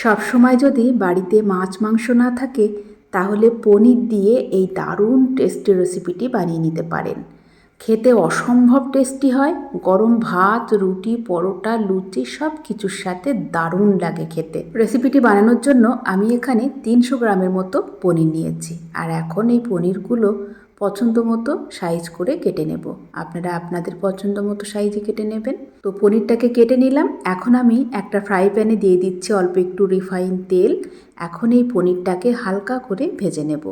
সবসময় যদি বাড়িতে মাছ, মাংস না থাকে, তাহলে পনির দিয়ে এই দারুণ টেস্টি রেসিপিটি বানিয়ে নিতে পারেন। খেতে অসম্ভব টেস্টি হয়, গরম ভাত, রুটি, পরোটা, লুচি সব কিছুর সাথে দারুণ লাগে খেতে। রেসিপিটি বানানোর জন্য আমি এখানে তিনশো গ্রামের মতো পনির নিয়েছি। আর এখন এই পনিরগুলো পছন্দ মতো সাইজ করে কেটে নেব। আপনারা আপনাদের পছন্দ মতো সাইজে কেটে নেবেন। তো পনিরটাকে কেটে নিলাম। এখন আমি একটা ফ্রাই প্যানে দিয়ে দিচ্ছি অল্প একটু রিফাইন তেল। এখন এই পনিরটাকে হালকা করে ভেজে নেব।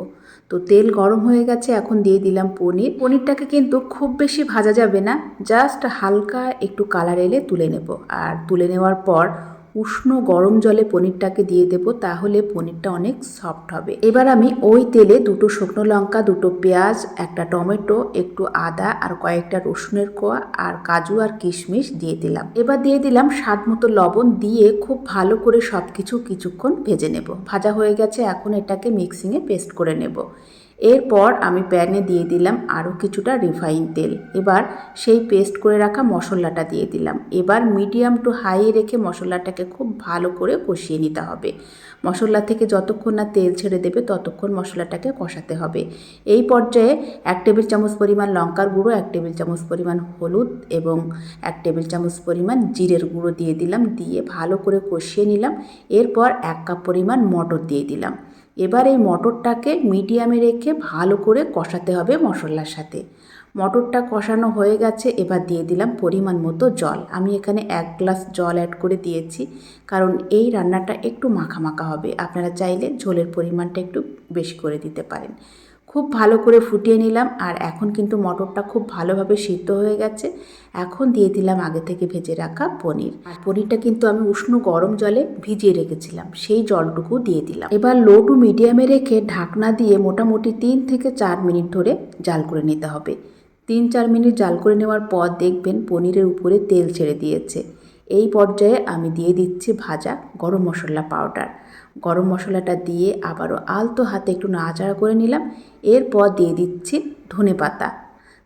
তো তেল গরম হয়ে গেছে, এখন দিয়ে দিলাম পনির। পনিরটাকে কিন্তু খুব বেশি ভাজা যাবে না। জাস্ট হালকা একটু কালার এলে তুলে নেব। আর তুলে নেওয়ার পর উষ্ণ গরম জলে পনিরটাকে দিয়ে দেব, তাহলে পনিরটা অনেক সফট হবে। এবার আমি ওই তেলে দুটো শুকনো লঙ্কা, দুটো পেঁয়াজ, একটা টমেটো, একটু আদা আর কয়েকটা রসুনের কোয়া আর কাজু আর কিশমিশ দিয়ে দিলাম। এবার দিয়ে দিলাম স্বাদ মতো লবণ দিয়ে খুব ভালো করে সব কিছু কিছুক্ষণ ভেজে নেব। ভাজা হয়ে গেছে, এখন এটাকে মিক্সিংয়ে পেস্ট করে নেব। এরপর আমি প্যানে দিয়ে দিলাম আরও কিছুটা রিফাইন তেল। এবার সেই পেস্ট করে রাখা মশলাটা দিয়ে দিলাম। এবার মিডিয়াম টু হাই রেখে মশলাটাকে খুব ভালো করে কষিয়ে নিতে হবে। মশলা থেকে যতক্ষণ না তেল ছেড়ে দেবে ততক্ষণ মশলাটাকে কষাতে হবে। এই পর্যায়ে এক টেবিল চামচ পরিমাণ লঙ্কার গুঁড়ো, এক টেবিল চামচ পরিমাণ হলুদ এবং এক টেবিল চামচ পরিমাণ জিরের গুঁড়ো দিয়ে দিলাম। দিয়ে ভালো করে কষিয়ে নিলাম। এরপর এক কাপ পরিমাণ মটর দিয়ে দিলাম। এবার এই মটরটাকে মিডিয়ামে রেখে ভালো করে কষাতে হবে মশলার সাথে। মটরটা কষানো হয়ে গেছে, এবার দিয়ে দিলাম পরিমাণ মতো জল। আমি এখানে এক গ্লাস জল অ্যাড করে দিয়েছি, কারণ এই রান্নাটা একটু মাখামাখা মাখা হবে। আপনারা চাইলে ঝোলের পরিমাণটা একটু বেশি করে দিতে পারেন। খুব ভালো করে ফুটিয়ে নিলাম আর এখন কিন্তু মটরটা খুব ভালোভাবে সিদ্ধ হয়ে গেছে। এখন দিয়ে দিলাম আগে থেকে ভেজে রাখা পনির। আর পনিরটা কিন্তু আমি উষ্ণ গরম জলে ভিজিয়ে রেখেছিলাম, সেই জলটুকু দিয়ে দিলাম। এবার লো টু মিডিয়ামে রেখে ঢাকনা দিয়ে মোটামুটি তিন থেকে চার মিনিট ধরে জাল করে নিতে হবে। তিন চার মিনিট জাল করে নেওয়ার পর দেখবেন পনিরের উপরে তেল ছেড়ে দিয়েছে। এই পর্যায়ে আমি দিয়ে দিচ্ছি ভাজা গরম মশলা পাউডার। গরম মশলাটা দিয়ে আবারও আলতো হাতে একটু নাড়াচাড়া করে নিলাম। এরপর দিয়ে দিচ্ছি ধনে পাতা।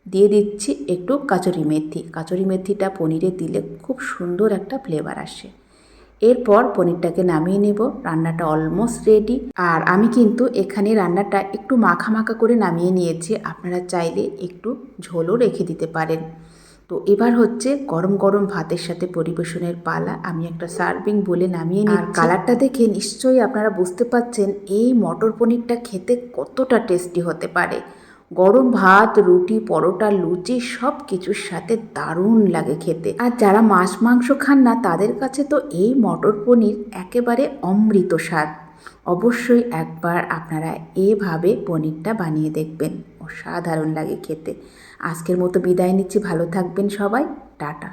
দিয়ে দিচ্ছি একটু কাচুরি মেথি। কাচুরি মেথিটা পনিরে দিলে খুব সুন্দর একটা ফ্লেভার আসে। এরপর পনিরটাকে নামিয়ে নেব। রান্নাটা অলমোস্ট রেডি। আর আমি কিন্তু এখানে রান্নাটা একটু মাখা মাখা করে নামিয়ে নিয়েছি। আপনারা চাইলে একটু ঝোলও রেখে দিতে পারেন। তো এবার হচ্ছে গরম গরম ভাতের সাথে পরিবেশনের পালা আমি একটা সার্ভিং বলে নামিয়ে নিই আর কালারটা দেখে নিশ্চয়ই আপনারা বুঝতে পাচ্ছেন এই মটর পনিরটা খেতে কতটা টেস্টি হতে পারে। গরম ভাত রুটি পরোটা লুচি সব কিছুর সাথে দারুণ লাগে খেতে। আর যারা মাছ মাংস খান না তাদের কাছে তো এই মটর পনির একেবারে অমৃত স্বাদ। অবশ্যই একবার আপনারা এভাবে পনিরটা বানিয়ে দেখবেন। অসাধারণ লাগে খেতে। আজকের মতো বিদায় নিচ্ছি ভালো থাকবেন সবাই টাটা।